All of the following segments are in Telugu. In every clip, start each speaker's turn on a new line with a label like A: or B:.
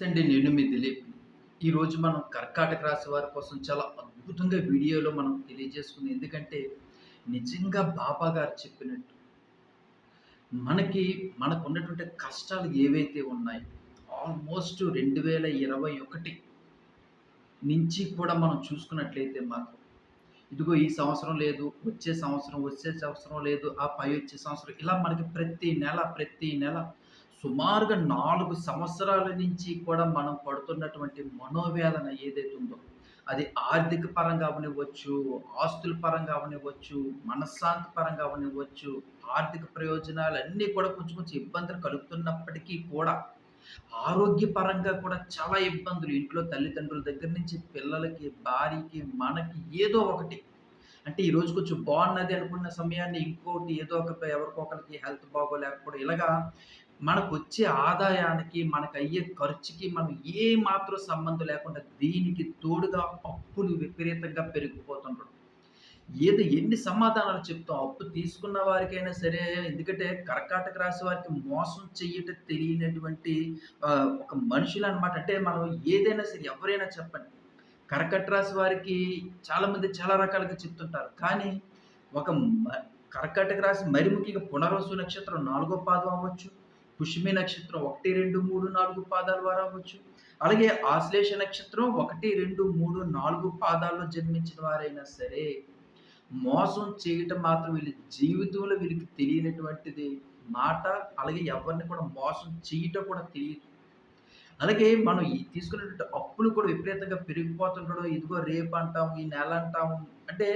A: నమస్తే అండి నేను మీ దిలీప్. ఈరోజు మనం కర్కాటక రాశి వారి కోసం చాలా అద్భుతంగా వీడియోలో మనం తెలియజేసుకుంది ఎందుకంటే నిజంగా బాబా గారు చెప్పినట్టు మనకి మనకు ఉన్నటువంటి కష్టాలు ఏవైతే ఉన్నాయి ఆల్మోస్ట్ రెండు వేల ఇరవై ఒకటి నుంచి కూడా మనం చూసుకున్నట్లయితే మాత్రం ఇదిగో ఈ సంవత్సరం లేదు వచ్చే సంవత్సరం వచ్చే సంవత్సరం లేదు ఆ పై వచ్చే సంవత్సరం ఇలా మనకి ప్రతి నెల ప్రతి నెల సుమారుగా నాలుగు సంవత్సరాల నుంచి కూడా మనం పడుతున్నటువంటి మనోవేదన ఏదైతే ఉందో అది ఆర్థిక పరంగా అవనివ్వచ్చు ఆస్తుల పరంగా అవనివ్వచ్చు మనశ్శాంతి పరంగా అవనివ్వచ్చు ఆర్థిక ప్రయోజనాలు అన్నీ కూడా కొంచెం కొంచెం ఇబ్బందులు కలుగుతున్నప్పటికీ కూడా ఆరోగ్యపరంగా కూడా చాలా ఇబ్బందులు. ఇంట్లో తల్లిదండ్రుల దగ్గర నుంచి పిల్లలకి భార్యకి మనకి ఏదో ఒకటి. అంటే ఈ రోజు కొంచెం బాగున్నది అనుకున్న సమయాన్ని ఇంకోటి ఏదో ఒక ఎవరికొకరికి హెల్త్ బాగోలేకపోవడం. ఇలాగా మనకొచ్చే ఆదాయానికి మనకు అయ్యే ఖర్చుకి మనం ఏ మాత్రం సంబంధం లేకుండా దీనికి తోడుగా అప్పులు విపరీతంగా పెరిగిపోతుండడం ఏదో ఎన్ని సమాధానాలు చెప్తాం అప్పు తీసుకున్న వారికైనా సరే ఎందుకంటే కర్కాటక రాశి వారికి మోసం చెయ్యట తెలియనటువంటి ఒక మనుషులు అనమాట అంటే మనం ఏదైనా సరే ఎవరైనా చెప్పండి. కర్కట రాశి వారికి చాలామంది చాలా రకాలుగా చెప్తుంటారు. కానీ ఒక కర్కాటక రాశి మరి ముఖ్యంగా పునర్వసు నక్షత్రం నాలుగో పాదం అవ్వచ్చు. పుష్మి నక్షత్రం ఒకటి రెండు మూడు నాలుగు పాదాల వారు అవ్వచ్చు అలాగే ఆశ్లేష నక్షత్రం ఒకటి రెండు మూడు నాలుగు పాదాల్లో జన్మించిన వారైనా సరే మోసం చేయటం మాత్రం వీళ్ళ జీవితంలో వీళ్ళకి తెలియనటువంటిది మాట అలాగే ఎవరిని కూడా మోసం చేయటం కూడా తెలియదు. అలాగే మనం ఈ తీసుకున్నటువంటి అప్పులు కూడా విపరీతంగా పెరిగిపోతుండడం ఇదిగో రేపు అంటాం ఈ నెల అంటాం అంటే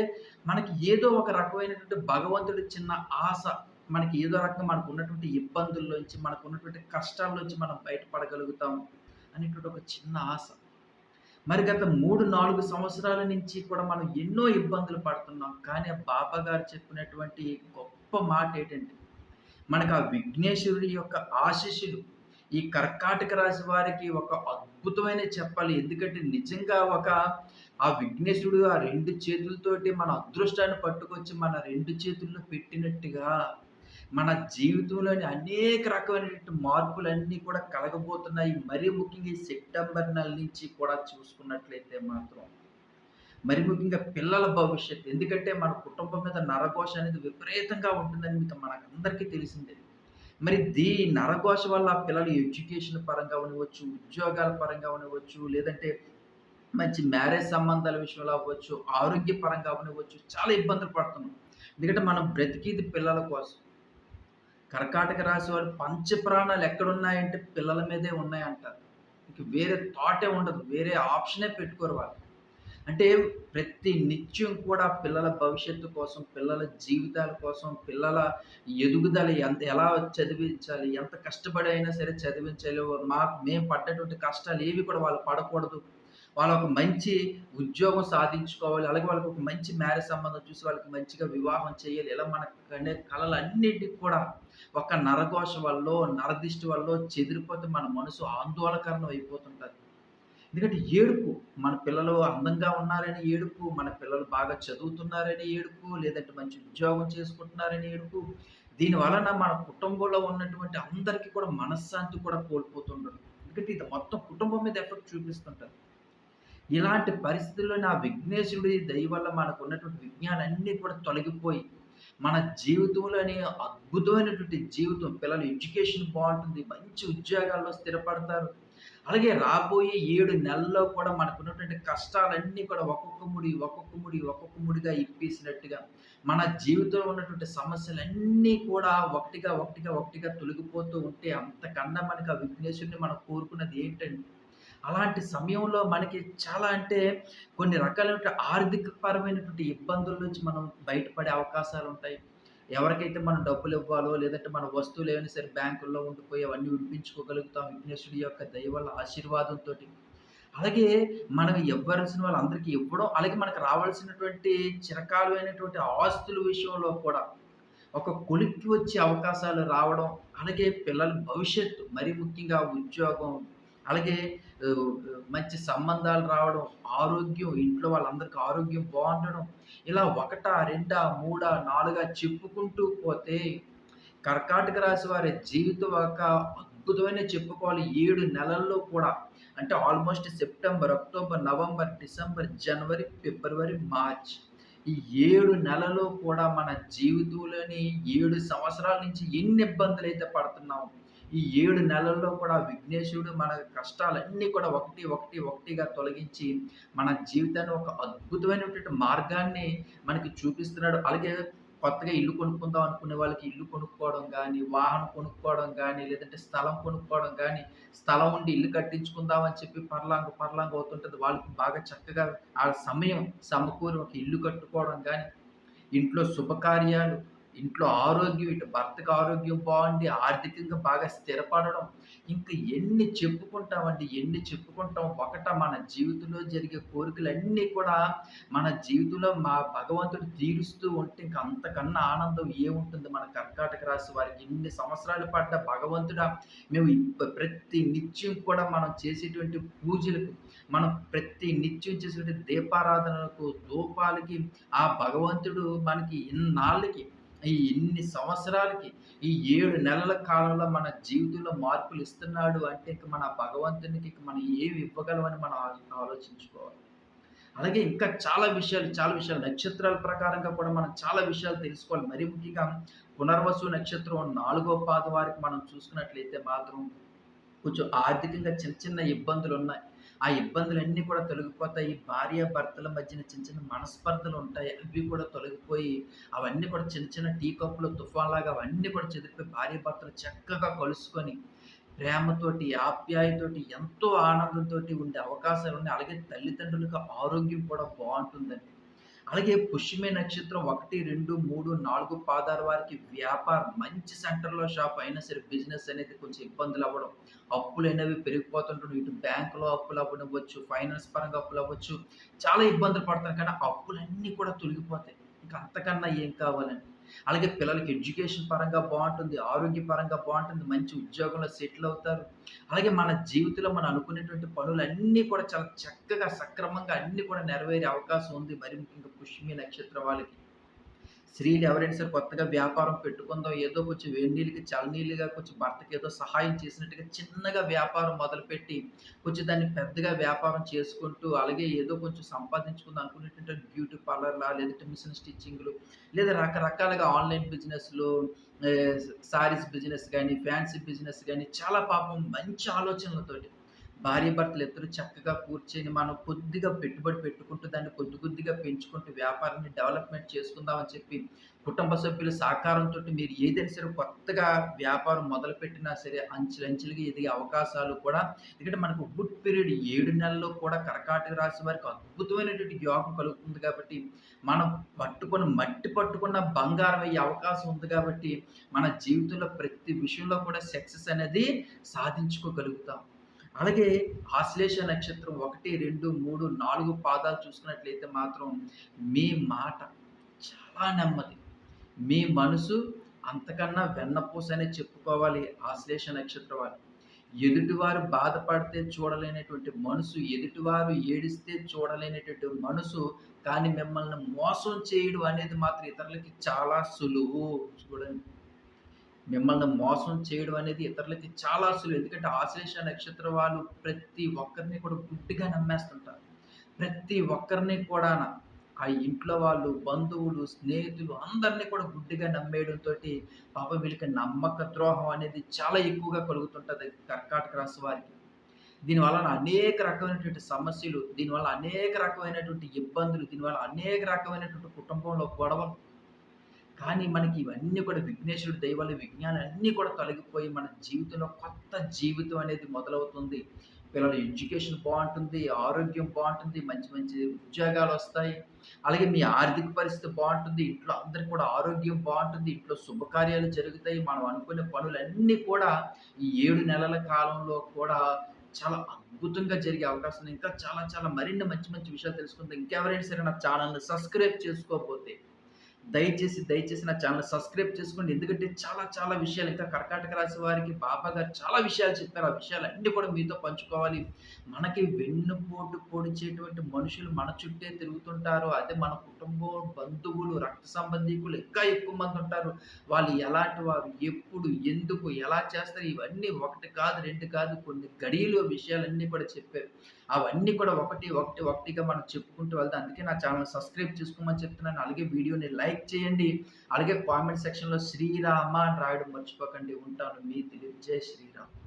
A: మనకి ఏదో ఒక రకమైనటువంటి భగవంతుడి చిన్న ఆశ మనకి ఏదో రకంగా మనకు ఉన్నటువంటి ఇబ్బందుల్లోంచి మనకు ఉన్నటువంటి కష్టాల్లోంచి మనం బయటపడగలుగుతాం అనేటువంటి ఒక చిన్న ఆశ. మరి గత మూడు నాలుగు సంవత్సరాల నుంచి కూడా మనం ఎన్నో ఇబ్బందులు పడుతున్నాం. కానీ బాబా గారు చెప్పినటువంటి గొప్ప మాట ఏంటంటే మనకు ఆ విఘ్నేశ్వరుడి యొక్క ఆశీస్సులు ఈ కర్కాటక రాశి వారికి ఒక అద్భుతమైన చెప్పాలి. ఎందుకంటే నిజంగా ఒక ఆ విఘ్నేశ్వరుడు ఆ రెండు చేతులతోటి మన అదృష్టాన్ని పట్టుకొచ్చి మన రెండు చేతుల్లో పెట్టినట్టుగా మన జీవితంలోని అనేక రకమైనటువంటి మార్పులన్నీ కూడా కలగబోతున్నాయి. మరీ ముఖ్యంగా ఈ సెప్టెంబర్ నెల నుంచి కూడా చూసుకున్నట్లయితే మాత్రం. మరి ముఖ్యంగా పిల్లల భవిష్యత్తు. ఎందుకంటే మన కుటుంబం మీద నరఘోష అనేది విపరీతంగా ఉంటుందని మీకు మనకందరికీ తెలిసిందే. మరి దీ నరఘోష వల్ల పిల్లలు ఎడ్యుకేషన్ పరంగా ఉండవచ్చు ఉద్యోగాల పరంగా ఉండవచ్చు లేదంటే మంచి మ్యారేజ్ సంబంధాల విషయంలో అవ్వచ్చు ఆరోగ్య పరంగా చాలా ఇబ్బందులు పడుతున్నాం. ఎందుకంటే మనం బ్రతికిది పిల్లల కోసం. కర్కాటక రాశి వారు పంచ ప్రాణాలు ఎక్కడున్నాయంటే పిల్లల మీదే ఉన్నాయంటారు. ఇక వేరే థాటే ఉండదు. వేరే ఆప్షనే పెట్టుకోరు వాళ్ళు. అంటే ప్రతి నిత్యం కూడా పిల్లల భవిష్యత్తు కోసం పిల్లల జీవితాల కోసం పిల్లల ఎదుగుదల ఎంత ఎలా చదివించాలి ఎంత కష్టపడి అయినా సరే చదివించాలి మా మేము పడ్డటువంటి కష్టాలు ఏవి కూడా వాళ్ళు పడకూడదు. వాళ్ళ ఒక మంచి ఉద్యోగం సాధించుకోవాలి. అలాగే వాళ్ళకి ఒక మంచి మ్యారేజ్ సంబంధం చూసి వాళ్ళకి మంచిగా వివాహం చేయాలి. ఇలా మన కనే కళలు కూడా ఒక నరఘోష వల్ల నరదిష్టి వల్ల చెదిరిపోతే మన మనసు ఆందోళనకరణం అయిపోతుంటుంది. ఎందుకంటే ఏడుపు మన పిల్లలు అందంగా ఉన్నారని ఏడుపు మన పిల్లలు బాగా చదువుతున్నారని ఏడుపు లేదంటే మంచి ఉద్యోగం చేసుకుంటున్నారని ఏడుపు. దీని వలన మన కుటుంబంలో ఉన్నటువంటి అందరికీ కూడా మనశ్శాంతి కూడా కోల్పోతుండరు ఎందుకంటే ఇది మొత్తం కుటుంబం మీద ఎఫెక్ట్ చూపిస్తుంటారు ఇలాంటి పరిస్థితుల్లో నా విఘ్నేశ్వరుడి దయ వల్ల మనకు ఉన్నటువంటి విజ్ఞానాన్ని కూడా తొలగిపోయి మన జీవితంలోని అద్భుతమైనటువంటి జీవితం పిల్లలు ఎడ్యుకేషన్ బాగుంటుంది మంచి ఉద్యోగాల్లో స్థిరపడతారు. అలాగే రాబోయే ఏడు నెలల్లో కూడా మనకు ఉన్నటువంటి కష్టాలన్నీ కూడా ఒక్కొక్క ముడి ఒక్కొక్క ముడి ఒక్కొక్క ముడిగా ఇప్పేసినట్టుగా మన జీవితంలో ఉన్నటువంటి సమస్యలన్నీ కూడా ఒకటిగా ఒకటిగా ఒకటిగా తొలగిపోతూ ఉంటే అంతకన్నా మనకి ఆ విఘ్నేశ్వరుని మనం కోరుకున్నది ఏంటంటే అలాంటి సమయంలో మనకి చాలా అంటే కొన్ని రకాలైనటువంటి ఆర్థిక పరమైనటువంటి ఇబ్బందుల నుంచి మనం బయటపడే అవకాశాలు ఉంటాయి. ఎవరికైతే మనం డబ్బులు ఇవ్వాలో లేదంటే మన వస్తువులు ఏమైనా సరే బ్యాంకుల్లో ఉండిపోయి అవన్నీ విడిపించుకోగలుగుతాం విఘ్నేశ్వరుడి యొక్క దయ ఆశీర్వాదంతో అలాగే మనం ఇవ్వాల్సిన వాళ్ళందరికీ ఇవ్వడం అలాగే మనకు రావాల్సినటువంటి చిరకాలమైనటువంటి ఆస్తుల విషయంలో కూడా ఒక కొలిక్కి వచ్చే అవకాశాలు రావడం అలాగే పిల్లల భవిష్యత్తు మరీ ముఖ్యంగా ఉద్యోగం అలాగే మంచి సంబంధాలు రావడం ఆరోగ్యం ఇంట్లో వాళ్ళందరికీ ఆరోగ్యం బాగుండడం ఇలా ఒకటా రెండా మూడా నాలుగా చెప్పుకుంటూ పోతే కర్కాటక రాశి వారి జీవితం ఒక అద్భుతమైన చెప్పుకోవాలి. ఏడు నెలల్లో కూడా అంటే almost September October November December జనవరి ఫిబ్రవరి మార్చ్ ఈ ఏడు నెలలో కూడా మన జీవితంలోని ఏడు సంవత్సరాల నుంచి ఎన్ని ఇబ్బందులు అయితే పడుతున్నాము ఈ ఏడు నెలల్లో కూడా విఘ్నేశ్వరుడు మన కష్టాలన్నీ కూడా ఒకటి ఒకటి ఒకటిగా తొలగించి మన జీవితాన్ని ఒక అద్భుతమైనటువంటి మార్గాన్ని మనకి చూపిస్తున్నాడు. అలాగే కొత్తగా ఇల్లు కొనుక్కుందాం అనుకునే వాళ్ళకి ఇల్లు కొనుక్కోవడం కానీ వాహనం కొనుక్కోవడం కానీ లేదంటే స్థలం కొనుక్కోవడం కానీ స్థలం ఉండి ఇల్లు కట్టించుకుందాం అని చెప్పి పర్లాంగ పర్లాంగ అవుతుంటుంది. వాళ్ళకి బాగా చక్కగా ఆ సమయం సమకూరి ఒక ఇల్లు కట్టుకోవడం కానీ ఇంట్లో శుభకార్యాలు ఇంట్లో ఆరోగ్యం ఇటు భర్తకు ఆరోగ్యం బాగుండి ఆర్థికంగా బాగా స్థిరపడడం. ఇంకా ఎన్ని చెప్పుకుంటామండి ఎన్ని చెప్పుకుంటాం. ఒకట మన జీవితంలో జరిగే కోరికలన్నీ కూడా మన జీవితంలో మా భగవంతుడు తీరుస్తూ ఉంటే ఇంకా అంతకన్నా ఆనందం ఏముంటుంది మన కర్కాటక రాశి వారికి? ఇన్ని సంవత్సరాలు పడ్డ భగవంతుడా? మేము ప్రతి నిత్యం కూడా మనం చేసేటువంటి పూజలకు మనం ప్రతి నిత్యం చేసేటువంటి దీపారాధనలకు ధూపాలకి ఆ భగవంతుడు మనకి ఇన్నాళ్ళకి ఈ ఇన్ని సంవత్సరాలకి ఈ ఏడు నెలల కాలంలో మన జీవితంలో మార్పులు ఇస్తున్నాడు అంటే ఇక మన భగవంతునికి ఇక మనం ఏమి ఇవ్వగలమని మనం ఆలోచించుకోవాలి. అలాగే ఇంకా చాలా విషయాలు చాలా విషయాలు నక్షత్రాల ప్రకారంగా కూడా మనం చాలా విషయాలు తెలుసుకోవాలి. మరి ముఖ్యంగా పునర్వసు నక్షత్రం నాలుగో పాద వారికి మనం చూసుకున్నట్లయితే మాత్రం కొంచెం ఆర్థికంగా చిన్న చిన్న ఇబ్బందులు ఉన్నాయి ఆ ఇబ్బందులన్నీ కూడా తొలగిపోతాయి. భార్య భర్తల మధ్యన చిన్న చిన్న మనస్పర్ధలు ఉంటాయి. అవి కూడా తొలగిపోయి అవన్నీ కూడా చిన్న చిన్న టీ కప్పులు తుఫాన్లాగా అవన్నీ కూడా చెదిరిపోయి భార్య భర్తలు చక్కగా కలుసుకొని ప్రేమతోటి ఆప్యాయతోటి ఎంతో ఆనందంతో ఉండే అవకాశాలు ఉన్నాయి అలాగే తల్లిదండ్రులకు ఆరోగ్యం కూడా బాగుంటుందండి. అలాగే పుష్యమే నక్షత్రం ఒకటి రెండు మూడు నాలుగు పాదాల వారికి వ్యాపారం మంచి సెంటర్లో షాప్ అయినా సరే బిజినెస్ అనేది కొంచెం ఇబ్బందులు అవ్వడం. అప్పులు అనేవి పెరిగిపోతుంటాడు ఇటు బ్యాంకులో అప్పులు అవ్వనివ్వచ్చు ఫైనాన్స్ పరంగా అప్పులు అవ్వచ్చు. చాలా ఇబ్బందులు పడతారు. కానీ అప్పులన్నీ కూడా తొలగిపోతాయి. ఇంకా అంతకన్నా ఏం కావాలండి? అలాగే పిల్లలకి ఎడ్యుకేషన్ పరంగా బాగుంటుంది ఆరోగ్య పరంగా బాగుంటుంది మంచి ఉద్యోగంలో సెటిల్ అవుతారు. అలాగే మన జీవితంలో మనం అనుకునేటువంటి పనులు అన్నీ కూడా చాలా చక్కగా సక్రమంగా అన్నీ కూడా నెరవేరే అవకాశం ఉంది. మరి ముఖ్యంగా పుష్మి నక్షత్రం వాళ్ళకి స్త్రీలు ఎవరైనా సరే కొత్తగా వ్యాపారం పెట్టుకుందాం ఏదో కొంచెం వేడినీళ్ళకి చలనీళ్ళుగా కొంచెం భర్తకి ఏదో సహాయం చేసినట్టుగా చిన్నగా వ్యాపారం మొదలుపెట్టి కొంచెం దాన్ని పెద్దగా వ్యాపారం చేసుకుంటూ అలాగే ఏదో కొంచెం సంపాదించుకుందాం అనుకునేటువంటి బ్యూటీ పార్లర్లా లేదంటే మిషన్ స్టిచ్చింగ్లు లేదా రకరకాలుగా ఆన్లైన్ బిజినెస్లు సారీస్ బిజినెస్ కానీ ఫ్యాన్సీ బిజినెస్ కానీ చాలా పాపం మంచి ఆలోచనలతోటి భార్య భర్తలు ఇద్దరు చక్కగా కూర్చొని మనం కొద్దిగా పెట్టుబడి పెట్టుకుంటూ దాన్ని కొద్ది కొద్దిగా పెంచుకుంటూ వ్యాపారాన్ని డెవలప్మెంట్ చేసుకుందామని చెప్పి కుటుంబ సభ్యుల సహకారంతో మీరు ఏదైనా సరే కొత్తగా వ్యాపారం మొదలుపెట్టినా సరే అంచెలంచెలుగా ఎదిగే అవకాశాలు కూడా ఎందుకంటే మనకు గుడ్ పీరియడ్ ఏడు నెలల్లో కూడా కర్కాటక రాశి వారికి అద్భుతమైనటువంటి యోగం కలుగుతుంది కాబట్టి మనం పట్టుకున్న మట్టి పట్టుకున్న బంగారం అయ్యే అవకాశం ఉంది కాబట్టి మన జీవితంలో ప్రతి విషయంలో కూడా సక్సెస్ అనేది సాధించుకోగలుగుతాం. అలాగే ఆశ్లేష నక్షత్రం ఒకటి రెండు మూడు నాలుగు పాదాలు చూసుకున్నట్లయితే మాత్రం మీ మాట చాలా నెమ్మది. మీ మనసు అంతకన్నా వెన్నపూసనే చెప్పుకోవాలి ఆశ్లేష నక్షత్రం వారు. ఎదుటివారు బాధపడితే చూడలేనటువంటి మనసు ఎదుటివారు ఏడిస్తే చూడలేనటువంటి మనసు కానీ మిమ్మల్ని మోసం చేయడం అనేది మాత్రం ఇతరులకి చాలా సులువు. చూడండి. మిమ్మల్ని మోసం చేయడం అనేది ఇతరులకి చాలా అసలు ఎందుకంటే ఆశ్లేష నక్షత్ర వాళ్ళు ప్రతి ఒక్కరిని కూడా గుడ్డిగా నమ్మేస్తుంటారు. ప్రతి ఒక్కరిని కూడా ఆ ఇంట్లో వాళ్ళు బంధువులు స్నేహితులు అందరినీ కూడా గుడ్డిగా నమ్మేయడంతో పాపం వీళ్ళకి నమ్మక ద్రోహం అనేది చాలా ఎక్కువగా కలుగుతుంటుంది కర్కాటక రాశి వారికి. దీనివల్ల అనేక రకమైనటువంటి సమస్యలు దీనివల్ల అనేక రకమైనటువంటి ఇబ్బందులు దీనివల్ల అనేక రకమైనటువంటి కుటుంబంలో గొడవలు కానీ మనకి ఇవన్నీ కూడా విఘ్నేశ్వరుడు దైవాలు విజ్ఞానాలన్నీ కూడా తొలగిపోయి మన జీవితంలో కొత్త జీవితం అనేది మొదలవుతుంది. పిల్లల ఎడ్యుకేషన్ బాగుంటుంది ఆరోగ్యం బాగుంటుంది మంచి మంచి ఉద్యోగాలు వస్తాయి. అలాగే మీ ఆర్థిక పరిస్థితి బాగుంటుంది ఇంట్లో అందరికి కూడా ఆరోగ్యం బాగుంటుంది ఇంట్లో శుభకార్యాలు జరుగుతాయి మనం అనుకునే పనులన్నీ కూడా ఈ ఏడు నెలల కాలంలో కూడా చాలా అద్భుతంగా జరిగే అవకాశం. ఉంది ఇంకా చాలా చాలా మరిన్ని మంచి మంచి విషయాలు తెలుసుకుందాం. ఇంకెవరైనా సరే నా ఛానల్ని సబ్స్క్రైబ్ చేసుకోకపోతే దయచేసి, దయచేసి నా ఛానల్ సబ్స్క్రైబ్ చేసుకోండి. ఎందుకంటే చాలా చాలా విషయాలు ఇంకా కర్కాటక రాశి వారికి బాబా గారు చాలా విషయాలు చెప్పారు. ఆ విషయాలు అన్నీ కూడా మీతో పంచుకోవాలి. మనకి వెన్నుపోటు పొడిచేటువంటి మనుషులు మన చుట్టే తిరుగుతుంటారు. అదే మన కుటుంబం, బంధువులు, రక్త సంబంధికులు ఇంకా ఎక్కువ మంది ఉంటారు. వాళ్ళు ఎలాంటి వారు, ఎప్పుడు, ఎందుకు, ఎలా చేస్తారు ఇవన్నీ ఒకటి కాదు, రెండు కాదు కొన్ని గడియలు విషయాలన్నీ కూడా చెప్పారు. అవన్నీ కూడా ఒకటి, ఒకటి, ఒకటిగా మనం చెప్పుకుంటూ వెళ్దాం. అందుకే నా ఛానల్ సబ్స్క్రైబ్ చేసుకోమని చెప్తున్నాను. అలాగే వీడియోని లైక్ చేయండి. అలాగే కామెంట్ సెక్షన్‌లో శ్రీరామ అని రాయడం మర్చిపోకండి. ఉంటాను. మీ దిలీప్. జై శ్రీరామ్.